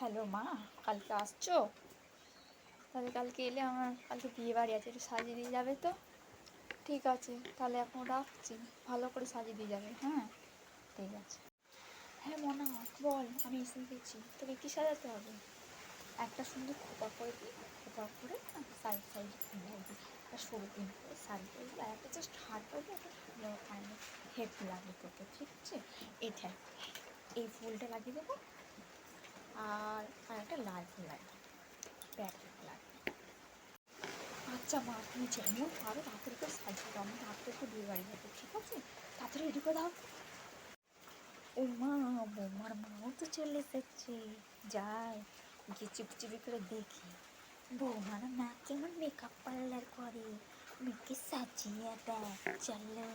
Hello মা, কালকে আসছো? তাহলে কালকে এলে আমার কালকে বিয়ে বাড়ি আছে, একটু সাজিয়ে দিয়ে যাবে তো? ঠিক আছে, তাহলে এখন রাখছি, ভালো করে সাজিয়ে দিয়ে যাবে হ্যাঁ? ঠিক আছে। হ্যাঁ মনা, বল, আমি এসে গেছি, তোকে কী সাজাতে হবে? একটা সুন্দর খোপা করে দিই খোপা করে সাইড সাইড দিই একটা সরু পিন করে শাড়ি করে দিই আর একটা জাস্ট হাত করে দিই একটা ফাইনাল হেড লাগবে তোকে, ঠিক আছে? এটা এই ফুলটা লাগিয়ে দেবো, আর আর একটা লাল ফুল আচ্ছা মা, তুমি যেমন পারো তাড়াতাড়ি করে সাজিয়ে দাও, আমি তাড়াতাড়ি করে বিয়ে বাড়ি যাব, ঠিক আছে? তাড়াতাড়ি রেডি করে দাও। ও মা, বৌমার মাও তো চলে এসেছে। যাই, গিয়ে চুপি চুপি করে দেখি। বৌমার মা কেমন মেকআপ পার্লার করে, মেয়েকে সাজিয়ে দেয়, চলো।